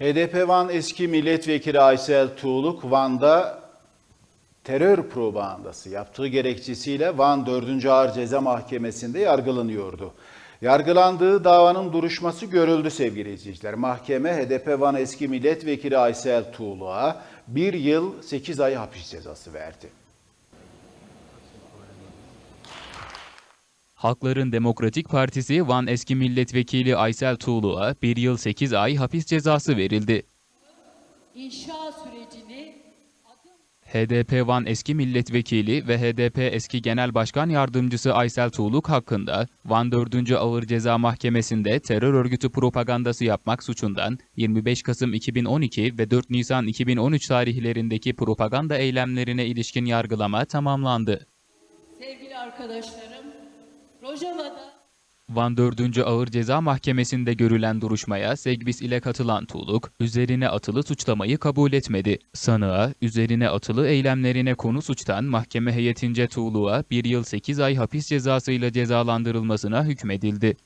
HDP Van eski milletvekili Aysel Tuğluk Van'da terör propagandası yaptığı gerekçesiyle Van 4. Ağır Ceza Mahkemesi'nde yargılanıyordu. Yargılandığı davanın duruşması görüldü sevgili izleyiciler. Mahkeme HDP Van eski milletvekili Aysel Tuğluk'a bir yıl 8 ay hapis cezası verdi. Halkların Demokratik Partisi Van eski milletvekili Aysel Tuğlu'ya 1 yıl 8 ay hapis cezası verildi. inşa sürecini HDP Van eski milletvekili ve HDP eski genel başkan yardımcısı Aysel Tuğluk hakkında Van 4. Ağır Ceza Mahkemesi'nde terör örgütü propagandası yapmak suçundan 25 Kasım 2012 ve 4 Nisan 2013 tarihlerindeki propaganda eylemlerine ilişkin yargılama tamamlandı. sevgili arkadaşlarım Rojava'da Van 4. Ağır Ceza Mahkemesi'nde görülen duruşmaya Segbis ile katılan Tuğluk, üzerine atılı suçlamayı kabul etmedi. Sanığa, üzerine atılı eylemlerine konu suçtan mahkeme heyetince Tuğluk'a 1 yıl 8 ay hapis cezasıyla cezalandırılmasına hükmedildi.